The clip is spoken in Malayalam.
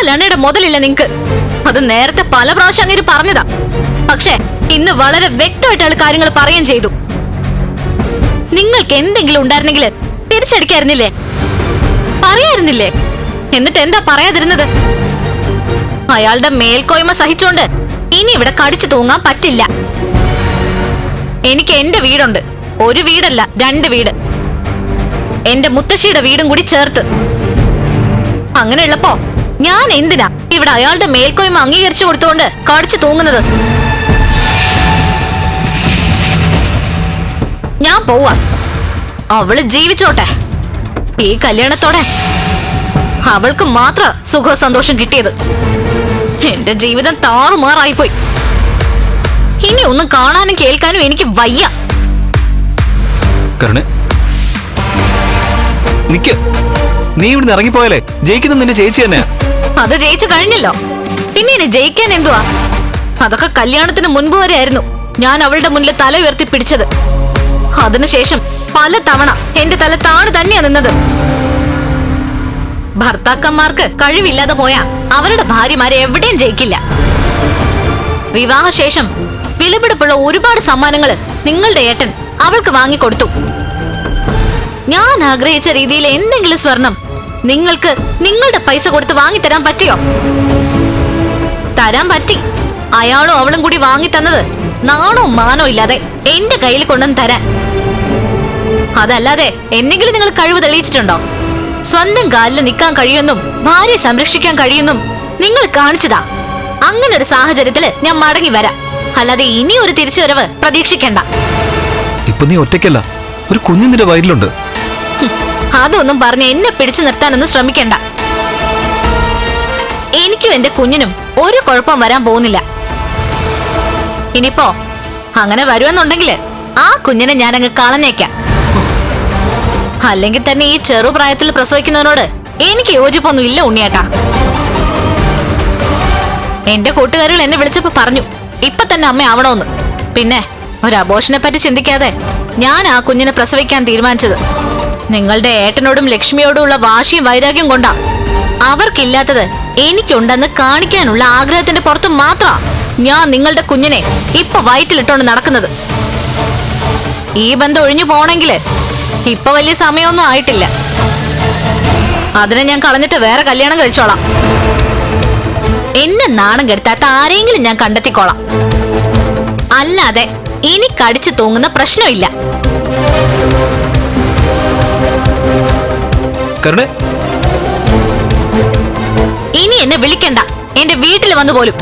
നാലെണ്ണയുടെ മുതലില്ല നിങ്ങക്ക്. അത് നേരത്തെ പല പ്രാവശ്യം അങ്ങനെ പറഞ്ഞതാ. പക്ഷേ ഇന്ന് വളരെ വ്യക്തമായിട്ട് ആൾ കാര്യങ്ങൾ പറയുകയും ചെയ്തു. നിങ്ങൾക്ക് എന്തെങ്കിലും ഉണ്ടായിരുന്നെങ്കിൽ തിരിച്ചടിക്കായിരുന്നില്ലേ? പറയായിരുന്നില്ലേ? എന്നിട്ട് എന്താ പറയാതിരുന്നത്? അയാളുടെ മേൽക്കോയ്മ സഹിച്ചോണ്ട് ഇനി ഇവിടെ കടിച്ചു തൂങ്ങാൻ പറ്റില്ല. എനിക്ക് എന്റെ വീടുണ്ട്. ഒരു വീടല്ല രണ്ട് വീട്. എന്റെ മുത്തശ്ശിയുടെ വീടും കൂടി ചേർത്ത്. അങ്ങനെയുള്ളപ്പോ ഞാൻ എന്തിനാ ഇവിടെ അയാളുടെ മേൽക്കോയ്മ അംഗീകരിച്ചു കൊടുത്തോണ്ട് കടിച്ചു തൂങ്ങുന്നത്? ഞാൻ പോവാ. അവൾ ജീവിച്ചോട്ടെ. ഈ കല്യാണത്തോടെ അവൾക്ക് മാത്രം സുഖ സന്തോഷം കിട്ടിയത്. എന്റെ ജീവിതം താറുമാറായിപ്പോയി. ഇനി ഒന്നും കാണാനും കേൾക്കാനും എനിക്ക് വയ്യ. കരുണേ നിക്ക്. നീ ഇവിടുന്ന് ഇറങ്ങിപ്പോയാലേ? ജയിക്കുന്ന നിന്റെ ചേച്ചി തന്നെ അത് ജയിച്ചു കഴിഞ്ഞല്ലോ. പിന്നെ ഇനി ജയിക്കാൻ എന്തുവാ? അതൊക്കെ കല്യാണത്തിന് മുൻപ് വരെ ആയിരുന്നു ഞാൻ അവളുടെ മുന്നിൽ തല ഉയർത്തി പിടിച്ചത്. അതിനുശേഷം പല തവണ എന്റെ തല താണു തന്നെയാ നിന്നത്. ഭർത്താക്കന്മാർക്ക് കഴിവില്ലാതെ പോയാ അവരുടെ ഭാര്യമാരെ എവിടെയും ജയിക്കില്ല. വിവാഹശേഷം വിലപിടിപ്പുള്ള ഒരുപാട് സമ്മാനങ്ങൾ നിങ്ങളുടെ ഏട്ടൻ അവൾക്ക് വാങ്ങിക്കൊടുത്തു. ഞാൻ ആഗ്രഹിച്ച രീതിയിൽ എന്തെങ്കിലും സ്വർണം നിങ്ങൾക്ക് നിങ്ങളുടെ പൈസ കൊടുത്ത് വാങ്ങിത്തരാൻ പറ്റിയോ? തരാൻ പറ്റി. അയാളും അവളും കൂടി വാങ്ങിത്തന്നത് നാണോ മാനോ ഇല്ലാതെ എന്റെ കയ്യിൽ കൊണ്ടുവന്ന് തരാൻ. അതല്ലാതെ എന്തെങ്കിലും നിങ്ങൾ കഴിവ് തെളിയിച്ചിട്ടുണ്ടോ? സ്വന്തം കാലിൽ നിൽക്കാൻ കഴിയുമെന്നും ഭാര്യയെ സംരക്ഷിക്കാൻ കഴിയുമെന്നും നിങ്ങൾ കാണിച്ചതാ. അങ്ങനെ ഒരു സാഹചര്യത്തിൽ ഞാൻ മടങ്ങി വരാം. അല്ലാതെ ഇനി ഒരു തിരിച്ചുവരവ് പ്രതീക്ഷിക്കണ്ട. ഇപ്പൊ നീ ഒറ്റയ്ക്കല്ല. ഒരു കുഞ്ഞു നിന്റെ അതൊന്നും പറഞ്ഞ് എന്നെ പിടിച്ചു നിർത്താനൊന്നും ശ്രമിക്കണ്ട. എനിക്കും എന്റെ കുഞ്ഞിനും ഒരു കുഴപ്പം വരാൻ പോകുന്നില്ല. ഇനിയിപ്പോ അങ്ങനെ വരുമെന്നുണ്ടെങ്കിൽ ആ കുഞ്ഞിനെ ഞാൻ അങ്ങ് കളഞ്ഞേക്കാം. അല്ലെങ്കിൽ തന്നെ ഈ ചെറുപ്രായത്തിൽ പ്രസവിക്കുന്നവരോട് എനിക്ക് യോജിപ്പൊന്നും ഇല്ല ഉണ്ണിയേട്ടാ. എന്റെ കൂട്ടുകാരികൾ എന്നെ വിളിച്ചപ്പോ പറഞ്ഞു ഇപ്പൊ തന്നെ അമ്മ ആവണമെന്ന് പിന്നെ ഒരു അബോഷനെ പറ്റി ചിന്തിക്കാതെ ഞാൻ ആ കുഞ്ഞിനെ പ്രസവിക്കാൻ തീരുമാനിച്ചത്. നിങ്ങളുടെ ഏട്ടനോടും ലക്ഷ്മിയോടും ഉള്ള വാശിയും വൈരാഗ്യം കൊണ്ടാ. അവർക്കില്ലാത്തത് എനിക്കുണ്ടെന്ന് കാണിക്കാനുള്ള ആഗ്രഹത്തിന്റെ പുറത്ത് മാത്രമാ ഞാൻ നിങ്ങളുടെ കുഞ്ഞിനെ ഇപ്പൊ വയറ്റിലിട്ടോണ്ട് നടക്കുന്നത്. ഈ ബന്ധം ഒഴിഞ്ഞു പോണെങ്കിൽ ഇപ്പൊ വലിയ സമയമൊന്നും ആയിട്ടില്ല. അതിനെ ഞാൻ കളഞ്ഞിട്ട് വേറെ കല്യാണം കഴിച്ചോളാം. എന്നെ നാണം കെടുത്താത്ത ആരെങ്കിലും ഞാൻ കണ്ടെത്തിക്കോളാം. അല്ലാതെ ഇനി കടിച്ചു തൂങ്ങുന്ന പ്രശ്നമില്ല. കരുണേ. ഇനി എന്നെ വിളിക്കണ്ട. എന്റെ വീട്ടിൽ വന്നു പോലും